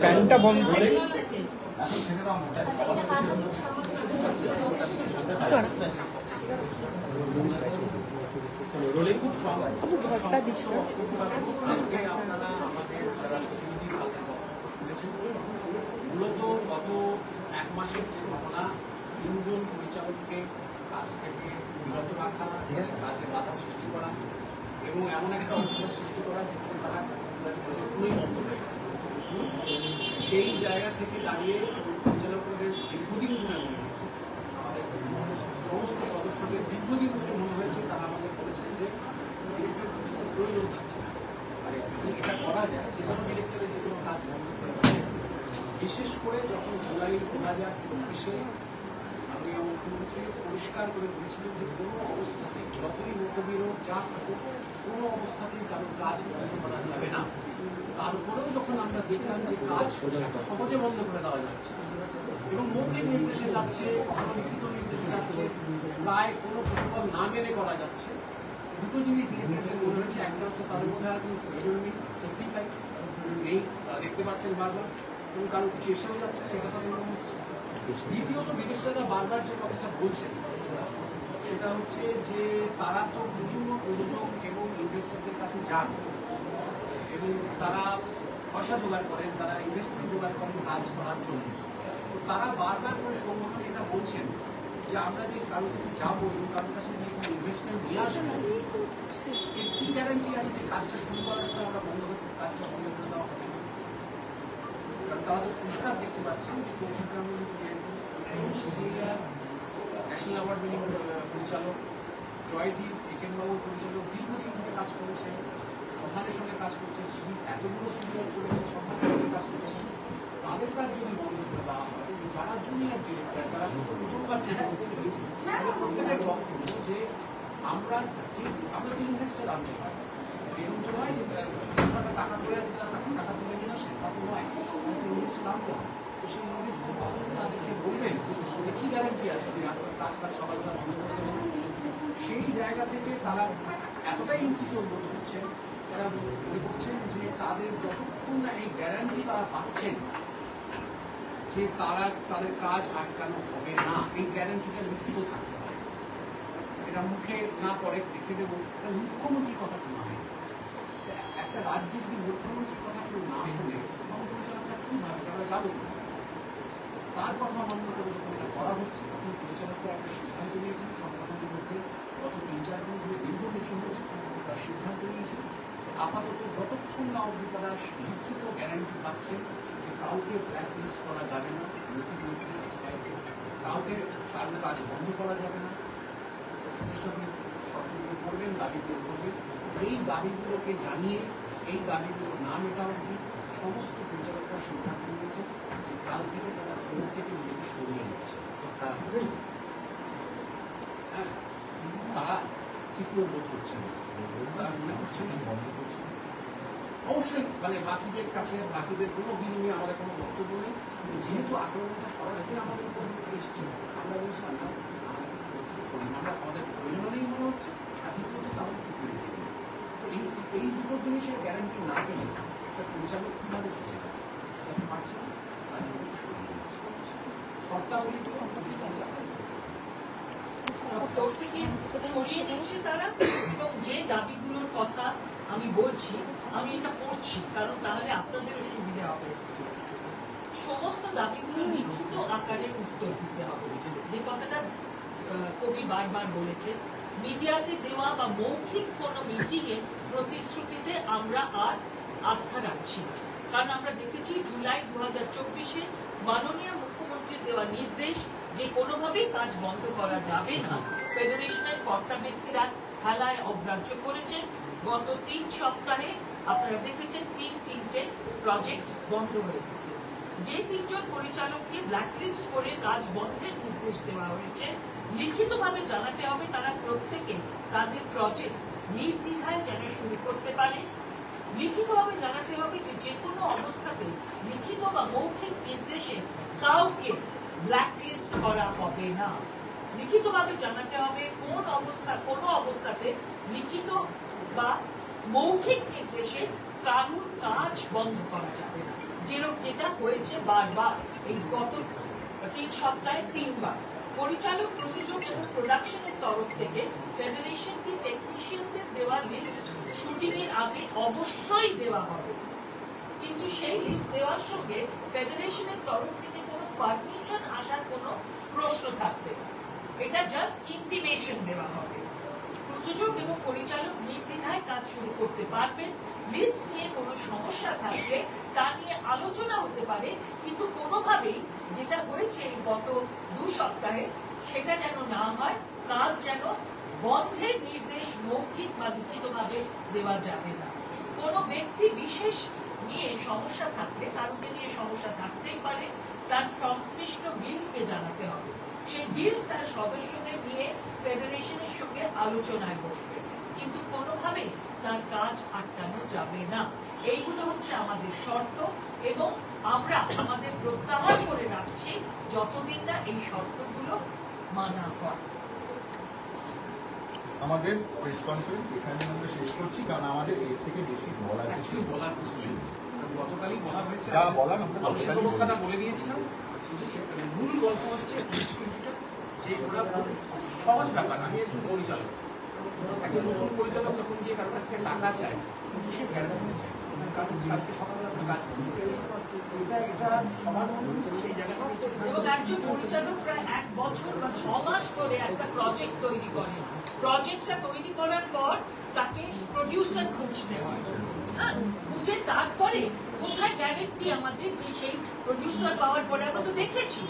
ফ্যানটা বন্ধ। ঘরটা দিস মূলত গত এক মাসের ঘটনা তিনজন পরিচালককে কাজ থেকে বিরত রাখা, কাজে বাধা সৃষ্টি করা এবং এমন একটা অবস্থা সৃষ্টি করা যেখানে তারা পুরোই বন্ধ হয়ে গেছে। সেই জায়গা থেকে দাঁড়িয়ে পরিচালকদের দীর্ঘদিন ধরে মনে হয়েছে, আমাদের সমস্ত সদস্যদের দীর্ঘদিন ধরে মনে হয়েছে, তারা আমাদের বলেছেন যে প্রয়োজন থাকছে আর যদি এটা করা যায়, যে কোনো ডিরেক্টরের যে কোনো কাজ বন্ধ করে বিশেষ করে যখন জুলাই দু হাজার চব্বিশে মাননীয় মুখ্যমন্ত্রী পরিষ্কার করে বলেছিলেন যে কোনো অবস্থাতে যতই মতবিরোধ যা থাকুক কোনো অবস্থাতেই কারোর কাজ বন্ধ করা যাবে না। তারপরেও যখন আমরা দেখলাম যে কাজ সহজে বন্ধ করে দেওয়া যাচ্ছে এবং মৌখিক নির্দেশে যাচ্ছে অলিখিত নির্দেশে যাচ্ছে, প্রায় কোনো প্রোটোকল না মেনে করা যাচ্ছে, দুটো জিনিস ডিরেক্টরের মনে হয়েছে একটা হচ্ছে তাদের মধ্যে আর কোনো প্রয়োজন নেই, সত্যিই তাই। নেই দেখতে পাচ্ছেন বারবার এবং কারও কিছু এসেও যাচ্ছে না, এটা তাদের দ্বিতীয়ত বিদেশিরা বারবার যে কথাটা বলছেন সদস্যরা সেটা হচ্ছে যে তারা তো বিভিন্ন প্রযোজক এবং ইনভেস্টরদের কাছে যান। এবং তারা পয়সা জোগাড় করেন, তারা ইনভেস্টমেন্ট জোগাড় করেন, কাজ করার জন্য। তারা বারবার করে সংগঠন এটা বলছেন যে আমরা যে কারোর কাছে যাব এবং কারোর কাছে ইনভেস্টমেন্ট নিয়ে আসব, এর কি গ্যারান্টি আছে যে কাজটা শুরু করার সময় আমরা বন্ধ করে কাজটা বন্ধ করে দেওয়া হবে? তারা তো পরিষ্কার দেখতে পাচ্ছেন যে অ্যাওয়ার্ড উইনিং পরিচালক জয়দীপ, একেনবাবু পরিচালক দীর্ঘদিন ধরে কাজ করেছে সম্মানের সঙ্গে কাজ করছে শ্রী এতগুলো সিরিয়াল করেছে সম্মানের সঙ্গে কাজ করেছে। তাদের কাজ যদি বন্ধ করে দেওয়া হয় যারা জুনিয়র ডিরেক্টর, যারা প্রথমবার তাদের প্রত্যেকের বক্তব্য যে আমরা যে আমরা যে ইনভেস্টার আনতে পারি। এরকম তো নয় যে একটা টাকা আছে, তারা তখন টাকা তুলে নিয়ে আসে তা তো নয় ইনভেস্টার আনতে হয় সেই তাদেরকে বলবেন যে কি গ্যারান্টি আছে যে আপনার সকালবেলা বন্ধ সেই জায়গা থেকে তারা এতটাই ইনসিকিউর বোধ করছেন তারা মনে করছেন যে তাদের যতক্ষণ না এই গ্যারান্টি তারা পাচ্ছেন যে তারা তাদের কাজ আটকানো হবে না এই গ্যারান্টিটা লিখিত থাকতে হবে এটা মুখে না পড়ে লিখে দেবো মুখ্যমন্ত্রীর কথা শোনা হয় একটা রাজ্যে যদি মুখ্যমন্ত্রীর কথা কেউ না শুনে, তখন পরিচালকরা কি ভাবে যে আমরা যাব কোথায়? তার কথা মান্য করে যখন করা হচ্ছে, তখন পরিচালকরা একটা সিদ্ধান্ত নিয়েছেন, সংগঠনের মধ্যে গত তিন চার দিন ধরে দীর্ঘ মিটিং হয়েছে, তার সিদ্ধান্ত নিয়েছে আপাতত যতক্ষণ না অবধি তারা লিখিত গ্যারান্টি পাচ্ছেন যে কাউকে ব্ল্যাক করা যাবে না কাউকে কারও কাজ বন্ধ করা যাবে না প্রতিষ্ঠানের সরকারগুলো করবেন দাবিগুলো করবেন, এই দাবিগুলোকে জানিয়ে, এই দাবিগুলো না মেটা অবধি সমস্ত পরিচালকরা সিদ্ধান্ত নিয়েছে যে কাল থেকে তারা ফোন থেকে নিজেকে সরিয়ে নিচ্ছে। হ্যাঁ তারা সিকিউর বোধ করছে না। তারা মনে করছে না। অবশ্যই মানে বাকিদের কাছে, বাকিদের কোনো বিনিময়ে আমাদের কোনো বক্তব্য নেই। যেহেতু আক্রমণটা সরাসরি আমাদের উপর এসছে, আমরা বলছিলাম, না আমরা আমাদের প্রয়োজন মনে হচ্ছে, আর দ্বিতীয়ত আমাদের সিকিউরিটি তো এই এই দুটো জিনিসের গ্যারান্টি না পেলে একটা পরিচালক কীভাবে ফিরে পারছে শর্তাবলী তো প্রতিষ্ঠান সমস্ত দাবিগুলো লিখিত আকারে উত্তর দিতে হবে যে কথাটা কবি বারবার বলেছে মিডিয়াতে দেওয়া বা মৌখিক কোনো মিটিংয়ে প্রতিশ্রুতিতে আমরা আর আস্থা রাখছি কারণ আমরা দেখেছি জুলাই দু হাজার চব্বিশে মাননীয় মুখ্যমন্ত্রীর দেওয়া নির্দেশ যে কোনোভাবেই কাজ বন্ধ করা যাবে না। ফেডারেশনের কর্তা ব্যক্তিরা খেলায় অগ্রাহ্য করেছেন। গত তিন সপ্তাহে আপনারা দেখেছেন তিন তিনটে প্রজেক্ট বন্ধ হয়ে গেছে। যে তিনজন পরিচালককে ব্ল্যাকলিস্ট করে কাজ বন্ধের নির্দেশ দেওয়া হয়েছে, লিখিতভাবে জানাতে হবে তারা প্রত্যেকে তাদের প্রজেক্ট নির্দ্বিধায় যেন শুরু করতে পারে। লিখিতভাবে জানাতে হবে যে যে কোনো অবস্থাতে লিখিত বা মৌখিক নির্দেশে কাউকে ব্ল্যাকলিস্ট করা হবে না। লিখিতভাবে জানাতে হবে কোন অবস্থা, কোন অবস্থাতে লিখিত বা মৌখিক নির্দেশে কারুর কাজ বন্ধ করা যাবে না। যেরকম যেটা হয়েছে বারবার এই গত তিন সপ্তাহে তিনবার। পরিচালক, প্রযোজক এবং প্রোডাকশনের তরফ থেকে ফেডারেশনকে টেকনিশিয়ানদের দেওয়া লিস্ট শুটিং এর আগে অবশ্যই দেওয়া হবে। কিন্তু সেই লিস্ট দেওয়ার সঙ্গে ফেডারেশনের তরফ থেকে কোনো পারমিশন আসার কোনো প্রশ্ন থাকবে এটা জাস্ট ইন্টিমেশন দেওয়া হবে। প্রযোজক এবং পরিচালক নির্দ্বিধায় কাজ শুরু করতে পারবেন। লিস্ট নিয়ে কোনো সমস্যা থাকলে তা নিয়ে আলোচনা হতে পারে, কিন্তু কোনোভাবেই যেটা হয়েছে গত দু সপ্তাহে সেটা যেন না হয়, কাজ যেন বন্ধের নির্দেশ মৌখিক বা লিখিতভাবে দেওয়া যাবে না। কোনো ব্যক্তি বিশেষ নিয়ে সমস্যা থাকলে কারোকে নিয়ে সমস্যা থাকতেই পারে, তার সংশ্লিষ্ট গিল্ডকে জানাতে হবে। সেই গিল্ড তার সদস্যদের নিয়ে ফেডারেশনের সঙ্গে আলোচনায় বসবে। কিন্তু কোনোভাবেই তার কাজ আটকানো যাবে না। এইগুলো হচ্ছে আমাদের শর্ত এবং আমরা আমাদের প্রত্যাহার করে রাখছি যতদিন না এই শর্তগুলো মানা হয়। আমাদের প্রেস কনফারেন্স এখানে আমরা শেষ করছি। আমাদের এর থেকে বেশি বলার কিছু বলার কিছু গতকালই বলা হয়েছে যা বলার আমরা আমি অবস্থাটা বলে দিয়েছিলাম মানে মূল গল্প হচ্ছে যে ওরা সহজ ব্যাপার আমি একজন পরিচালক। একজন নতুন পরিচালক যখন গিয়ে কারোর কাছ থেকে টাকা চায় সে ভেড়া চায়। কারণ আজকে সকালবেলা হয়। খুঁজে তারপরে কোথায় গ্যারেন্টি আমাদের যে সেই প্রডিউসার পাওয়ার পরে, আমরা তো দেখেছি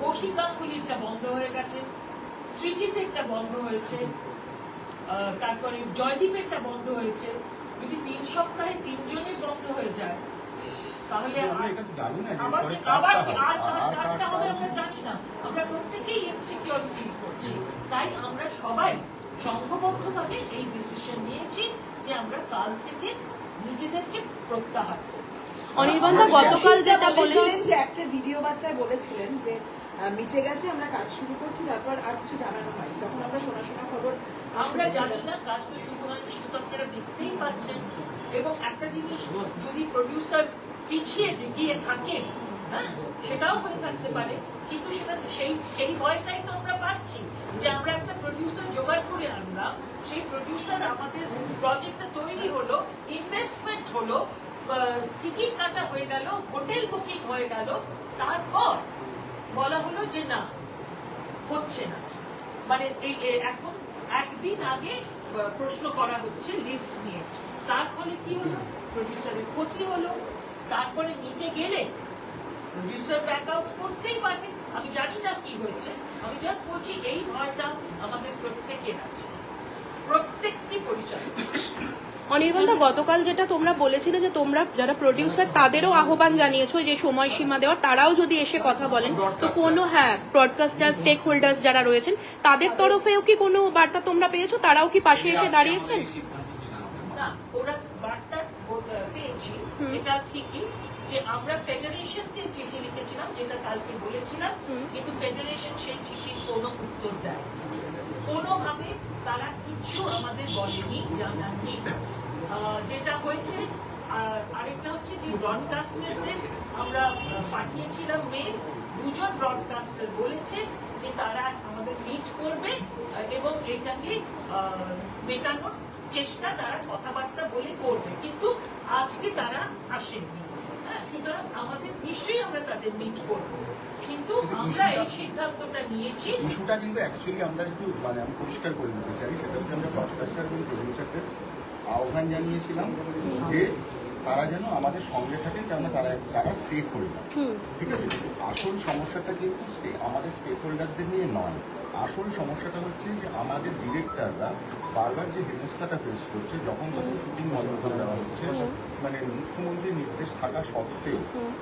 কৌশিক গাঙ্গুলিরটা বন্ধ হয়ে গেছে, সৃজিতেরটা বন্ধ হয়েছে তারপরে জয়দীপেরটা বন্ধ হয়েছে। যদি তিন সপ্তাহে তিনজনের বন্ধ হয়ে যায় তাহলে আমরা যে আবার। আর হবে। আমরা জানি না আমরা প্রত্যেকেই ইনসিকিউর ফিল করছি তাই আমরা সবাই সংঘবদ্ধভাবে এই ডিসিশন নিয়েছি যে আমরা কাল থেকে নিজেদেরকে প্রত্যাহার করব অনির্বাণদা গতকাল যেটা বলেছিলেন বলেছিলেন যে একটা ভিডিও বার্তায় বলেছিলেন যে মিটে গেছে আমরা কাজ শুরু করছি তারপর আর কিছু জানানো হয় তখন আমরা শোনা শোনা খবর আমরা। জানি না কাজ তো শুরু হয়নি তো আপনারা দেখতেই পাচ্ছেন এবং একটা জিনিস যদি প্রডিউসার পিছিয়ে গিয়ে থাকে হ্যাঁ? সেটাও হয়ে থাকতে পারে। কিন্তু সেটা সেই সেই ভয়টাই তো আমরা পাচ্ছি যে আমরা একটা প্রডিউসার জোগাড় করে আনলাম, সেই প্রডিউসার আমাদের প্রজেক্টটা তৈরি হলো ইনভেস্টমেন্ট হলো টিকিট কাটা হয়ে গেল, হোটেল বুকিং হয়ে গেল, তারপর বলা হলো যে না, হচ্ছে না। মানে এখন একদিন আগে প্রশ্ন করা হচ্ছে লিস্ট নিয়ে। তার ফলে কি হলো? প্রডিউসারের ক্ষতি হলো। তারপরে নিচে গেলে প্রডিউসার ব্যাক করতেই পারবে। আমি জানি না কি হয়েছে। আমি জাস্ট বলছি এই ভয়টা আমাদের প্রত্যেকের আছে। প্রত্যেকটি পরিচালক। অনির্বাণদা গতকাল যেটা তোমরা বলেছিলে যে তোমরা যারা প্রডিউসার তাদেরও আহ্বান জানিয়েছো যে সময়সীমা দেওয়ার তারাও যদি এসে কথা বলেন তো কোনো হ্যাঁ ব্রডকাস্টার স্টেক হোল্ডার্স যারা রয়েছেন তাদের তরফেও কি কোনো বার্তা তোমরা পেয়েছ? তারাও কি পাশে এসে দাঁড়িয়েছেন? না ওরা পেয়েছি এটা ঠিকই যে আমরা ফেডারেশনকে চিঠি লিখেছিলাম যেটা কালকে বলেছিলাম কিন্তু ফেডারেশন সেই চিঠির কোনো উত্তর দেয় কোনোভাবে তারা কিছু আমাদের বলেনি জানাননি যেটা হয়েছে আর আরেকটা হচ্ছে যে ব্রডকাস্টারদের আমরা পাঠিয়েছিলাম মেল দুজন ব্রডকাস্টার বলেছে যে তারা আমাদের মিট করবে এবং এটাকে আহ, মেটানোর চেষ্টা তারা কথাবার্তা বলে করবে কিন্তু আজকে তারা আসেননি। হ্যাঁ, সুতরাং আমাদের নিশ্চয়ই আমরা তাদের মিট করব। কিন্তু কিন্তু আমরা এই সিদ্ধান্তটা নিয়েছি। ইস্যুটা কিন্তু অ্যাকচুয়ালি আমরা একটু মানে আমি পরিষ্কার করে দিতে চাই সেটা হচ্ছে আমরা ব্রডকাস্টার এবং প্রডিউসারদের আহ্বান জানিয়েছিলাম যে তারা যেন আমাদের সঙ্গে থাকেন কেননা তারা তারা স্টেক হোল্ডার ঠিক আছে? আসল সমস্যাটা কিন্তু আমাদের স্টেক হোল্ডারদের নিয়ে নয়। আসল সমস্যাটা হচ্ছে যে আমাদের ডিরেক্টররা বারবার যে হেনস্থাটা ফেস করছে যখন তখন শুটিং বন্ধ করে দেওয়া হচ্ছে মানে মুখ্যমন্ত্রীর নির্দেশ থাকা সত্ত্বেও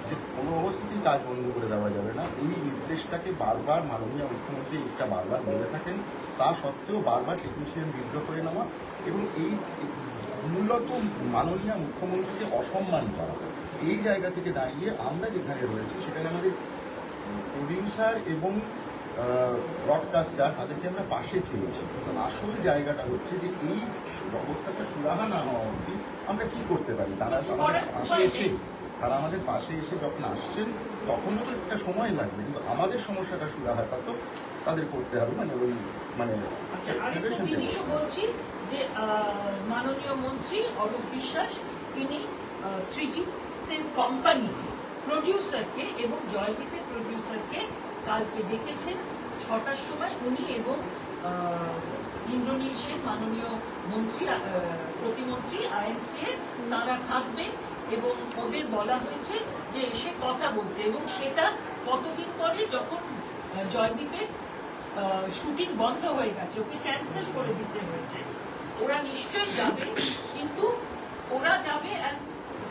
যে কোনো অবস্থাতেই কাজ বন্ধ করে দেওয়া যাবে না। এই নির্দেশটাকে বারবার মাননীয় মুখ্যমন্ত্রী এটা বারবার বলে থাকেন। তা সত্ত্বেও বারবার টেকনিশিয়ান বিদ্রোহ করে নেওয়া এবং এই মূলত মাননীয় মুখ্যমন্ত্রীকে অসম্মান করা। এই জায়গা থেকে দাঁড়িয়ে আমরা যেখানে রয়েছি সেখানে আমাদের প্রডিউসার এবং ব্রডকাস্টার তাদেরকে আমরা পাশে চেয়েছি আসল জায়গাটা হচ্ছে যে এই অবস্থাটা সুরাহা না হওয়া অবধি আমরা কি করতে পারি? তারা আমাদের পাশে এসে তারা আমাদের পাশে এসে যখন আসছেন তখনও তো একটা সময় লাগবে। কিন্তু আমাদের সমস্যাটা সুরাহা তো তাদের করতে হবে মানে ওই মানে আচ্ছা। জিনিসও বলছি যে মাননীয় মন্ত্রী অরূপ বিশ্বাস তিনি আহ, সৃজিতের কোম্পানিকে প্রডিউসারকে এবং জয়দীপের প্রডিউসারকে কালকে ডেকেছেন। ছটার সময় উনি এবং আহ, ইন্দোনেশিয়ার মাননীয় মন্ত্রী প্রতিমন্ত্রী আইএনসি এর তারা থাকবেন এবং ওদের বলা হয়েছে যে এসে কথা বলতে এবং সেটা কতদিন পরে যখন জয়দীপের শুটিং বন্ধ হয়ে গেছে ওকে ক্যান্সেল করে দিতে হয়েছে ওরা নিশ্চয়ই যাবে। কিন্তু ওরা যাবে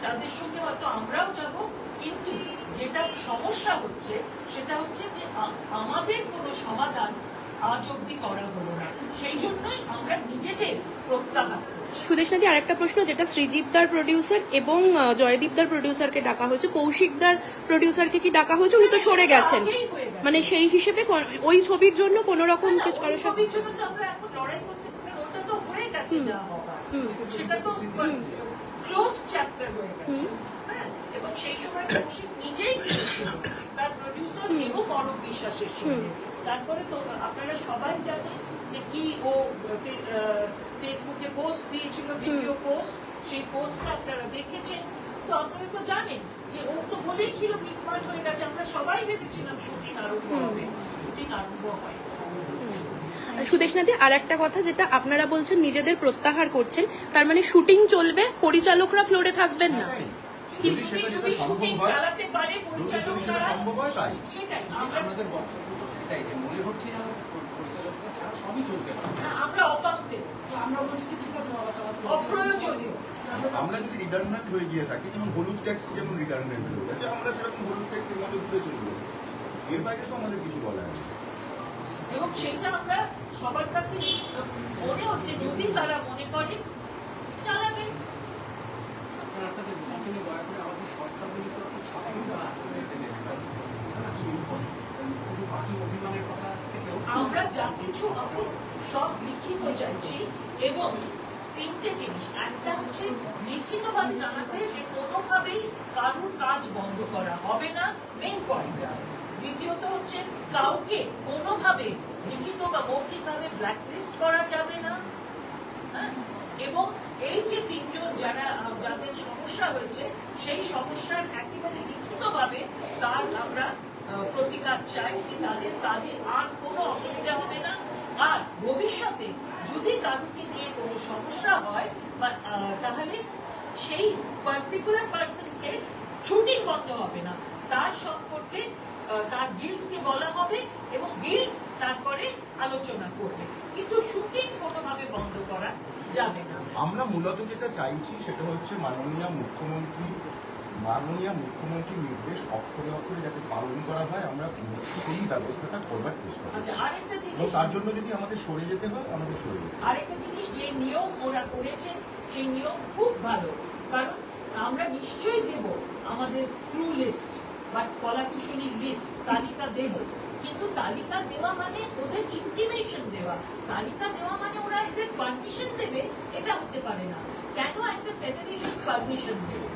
তাদের সঙ্গে হয়তো আমরাও যাব কিন্তু যেটা সমস্যা হচ্ছে সেটা হচ্ছে যে আমাদের কোনো সমাধান আজ অব্দি করা হলো না। সেই জন্যই আমরা নিজেদের সুদেশনাদি আরেকটা প্রশ্ন যেটা সৃজিতদার প্রডিউসার এবং জয়দীপদার প্রডিউসারকে ডাকা হয়েছে কৌশিকদার প্রডিউসারকে কি ডাকা হয়েছে উনি তো সরে গেছেন। মানে সেই হিসেবে ওই ছবির জন্য কোনো রকম কিছু ছবির জন্য তো আমরা এখন লড়াই করতে ওটা তো হয়ে গেছে যা। সেটা তো ক্লোজ চ্যাপ্টার হয়ে গেছে। হ্যাঁ, এবং সেই সময় কৌশিক নিজেই গিয়েছিল তার প্রডিউসার এবং অরূপ বিশ্বাসের সঙ্গে। তারপরে তো আপনারা সবাই জানেন যে কি ও ফেসবুকে পোস্ট দিয়েছিল ভিডিও পোস্ট সেই পোস্টটা আপনারা দেখেছেন। তো আপনারা তো জানেন যে ও তো বলেই ছিল মিটমাট হয়ে গেছে। আমরা সবাই ভেবেছিলাম শুটিং আরম্ভ হবে। শুটিং আরম্ভ হয়। সুদেশনাদি আর একটা কথা যেটা আপনারা বলছেন নিজেদের প্রত্যাহার করছেন তার মানে শুটিং চলবে পরিচালকরা ফ্লোরে থাকবেন না। তাই। যদি সেটা যেটা সম্ভব হয় যদি সেটা সম্ভব হয় তাই। সেটাই আমরা আমরা আমাদের বক্তব্য তো সেটাই যে মনে হচ্ছে যেন পরিচালকরা ছাড়া সবই চলতে পারে। হ্যাঁ, আমরা অকান্তে আমরা বলছি ঠিক আছে বাবা চালাতে অপ্রয়োজনীয়। আমরা যদি রিডান্ডেন্ট হয়ে গিয়ে থাকি যেমন হলুদ ট্যাক্স যেমন রিডান্ডেন্ট হয়ে গেছে আমরা সেরকম হলুদ ট্যাক্সের মধ্যে ঘুরে চলবো। এর বাইরে তো আমাদের কিছু বলার নেই। এবং সেটা আমরা সবার কাছে মনে হচ্ছে যদি তারা মনে করে চালাবেন আপনারা আপনাদের মনে দয়া করে আমাদের সরকারগুলি তো খুব স্বাভাবিকভাবে যেতে দেবেন না। শুধু পার্টি অভিমানের কথা থেকেও আমরা যা কিছু সব লিখিত চাইছি এবং তিনটে জিনিস। একটা হচ্ছে লিখিতভাবে জানাবে যে কোনোভাবেই কারুর কাজ বন্ধ করা হবে না মেন পয়েন্ট দ্বিতীয়ত হচ্ছে কাউকে কোনোভাবে লিখিত বা মৌখিকভাবে ব্ল্যাকলিস্ট করা যাবে না। হ্যাঁ? এবং এই যে তিনজন যারা যাদের সমস্যা হয়েছে, সেই সমস্যার একেবারে লিখিতভাবে তার আমরা প্রতিকার চাই যে তাদের কাজে আর কোনো অসুবিধা হবে না। আর ভবিষ্যতে যদি কারোকে নিয়ে কোনো সমস্যা হয়, বা তাহলে সেই পার্টিকুলার পার্সনকে ছুটি বন্ধ হবে না। তার সম্পর্কে তার গিল্ডকে বলা হবে এবং গিল্ড তারপরে আলোচনা করবে। কিন্তু শুটিং কোনোভাবে বন্ধ করা যাবে না। আমরা মূলত যেটা চাইছি সেটা হচ্ছে মাননীয় মুখ্যমন্ত্রী মাননীয় মুখ্যমন্ত্রীর নির্দেশ অক্ষরে অক্ষরে যাতে পালন করা হয় আমরা সেই ব্যবস্থাটা করবার চেষ্টা আচ্ছা আরেকটা জিনিস তার জন্য যদি আমাদের সরে যেতে হয় আমাদের সরে যেতে। আরেকটা জিনিস যে নিয়ম ওরা করেছে সেই নিয়ম খুব ভালো। কারণ আমরা নিশ্চয়ই দেব আমাদের ট্রু লিস্ট বা কলাকুশলী লিস্ট তালিকা দেব। কিন্তু তালিকা দেওয়া মানে ওদের ইন্টিমেশন দেওয়া। তালিকা দেওয়া মানে ওরা এদের পারমিশন দেবে এটা হতে পারে না। কেন একটা ফেডারেশন পারমিশন দেবে?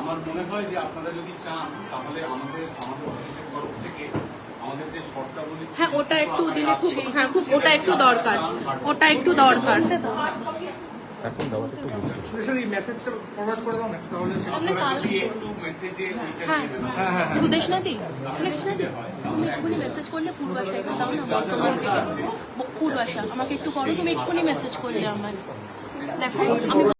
আমার মনে হয় যে আপনারা যদি চান তাহলে আমাদের আমাদের অফিসের তরফ থেকে আমাদের যে শর্তাবলী হ্যাঁ ওটা একটু দিলে খুব হ্যাঁ খুব ওটা একটু দরকার। ওটা একটু দরকার। এখন একটু হ্যাঁ সুদেশনাদি সুদেশনাদি তুমি এক্ষুনি মেসেজ করলে পূর্বাশা একটু দাও না বর্তমান থেকে। পূর্বাশা আমাকে একটু করো তুমি এক্ষুনি মেসেজ করলে আমার দেখো আমি